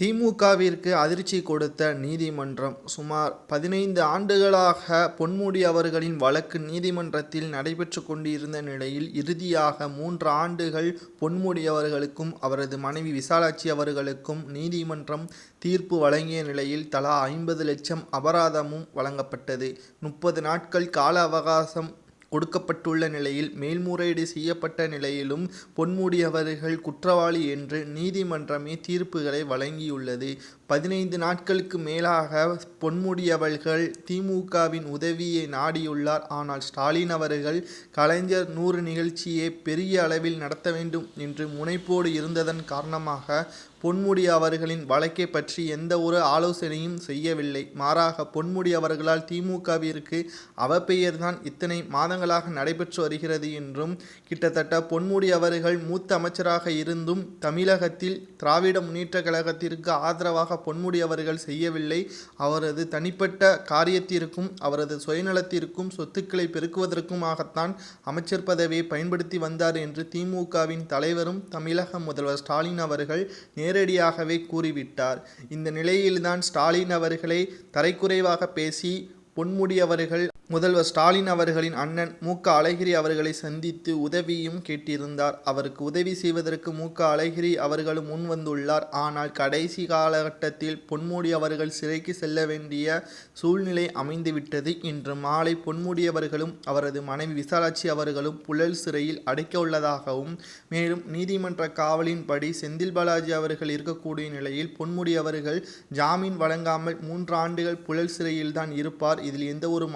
திமுகவிற்கு அதிர்ச்சி கொடுத்த நீதிமன்றம் சுமார் பதினைந்து ஆண்டுகளாக பொன்முடி அவர்களின் வழக்கு நீதிமன்றத்தில் நடைபெற்று கொண்டிருந்த நிலையில் இறுதியாக மூன்று ஆண்டுகள் பொன்முடி அவர்களுக்கும் அவரது மனைவி விசாலாட்சி அவர்களுக்கும் நீதிமன்றம் தீர்ப்பு வழங்கிய நிலையில் தலா ஐம்பது லட்சம் அபராதமும் வழங்கப்பட்டது. முப்பது நாட்கள் கால அவகாசம் கொடுக்கப்பட்டுள்ள நிலையில் மேல்முறையீடு செய்யப்பட்ட நிலையிலும் பொன்முடியவர்கள் குற்றவாளி என்று நீதிமன்றமே தீர்ப்புகளை வழங்கியுள்ளது. பதினைந்து நாட்களுக்கு மேலாக பொன்முடியவர்கள் திமுகவின் உதவியை நாடியுள்ளார். ஆனால் ஸ்டாலின் அவர்கள் கலைஞர் நூறு நிகழ்ச்சியை பெரிய அளவில் நடத்த வேண்டும் என்று முனைப்போடு இருந்ததன் காரணமாக பொன்முடி அவர்களின் வழக்கை பற்றி எந்த ஒரு ஆலோசனையும் செய்யவில்லை. மாறாக பொன்முடி அவர்களால் திமுகவிற்கு அவப்பெயர்தான் இத்தனை வருடங்களாக நடைபெற்று வருகிறது என்றும் கிட்டத்தட்ட பொன்முடி அவர்கள் மூத்த அமைச்சராக இருந்தும் தமிழகத்தில் திராவிட முன்னேற்ற கழகத்திற்கு ஆதரவாக பொன்முடி அவர்கள் செய்யவில்லை. அவரது தனிப்பட்ட காரியத்திற்கும் அவரது சுயநலத்திற்கும் சொத்துக்களை பெருக்குவதற்குமாகத்தான் அமைச்சர் பதவியை பயன்படுத்தி வந்தார் என்று திமுகவின் தலைவரும் தமிழக முதல்வர் ஸ்டாலின் அவர்கள் நேரடியாகவே கூறிவிட்டார். இந்த நிலையில்தான் ஸ்டாலின் அவர்களை தரைக்குறைவாக பேசி பொன்முடி அவர்கள் முதல்வர் ஸ்டாலின் அவர்களின் அண்ணன் மு. க. அழகிரி அவர்களை சந்தித்து உதவியும் கேட்டிருந்தார். அவருக்கு உதவி செய்வதற்கு மு. க. அழகிரி அவர்களும் முன் வந்துள்ளார். ஆனால் கடைசி காலகட்டத்தில் பொன்முடி அவர்கள் சிறைக்கு செல்ல வேண்டிய சூழ்நிலை அமைந்துவிட்டது. இன்று மாலை பொன்முடி அவர்களும் அவரது மனைவி விசாலாட்சி அவர்களும் புழல் சிறையில் அடைக்க உள்ளதாகவும் மேலும் நீதிமன்ற காவலின்படி செந்தில் பாலாஜி அவர்கள் இருக்கக்கூடிய நிலையில் பொன்முடி அவர்கள் ஜாமீன் வழங்காமல் மூன்று ஆண்டுகள் புழல் சிறையில்தான் இருப்பார். இதில் எந்த ஒரு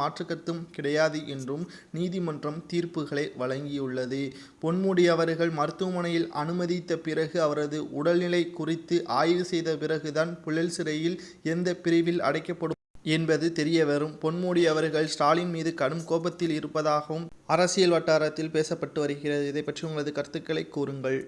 கருத்தும் கிடையாது என்றும் நீதிமன்றம் தீர்ப்புகளை வழங்கியுள்ளது. பொன்முடி அவர்கள் மருத்துவமனையில் அனுமதித்த பிறகு அவரது உடல்நிலை குறித்து ஆய்வு செய்த பிறகுதான் புழல் சிறையில் எந்த பிரிவில் அடைக்கப்படும் என்பது தெரிய வரும் பொன்முடி அவர்கள் ஸ்டாலின் மீது கடும் கோபத்தில் இருப்பதாகவும் அரசியல் வட்டாரத்தில் பேசப்பட்டு வருகிறது. இதை பற்றி உங்களது கருத்துக்களை கூறுங்கள்.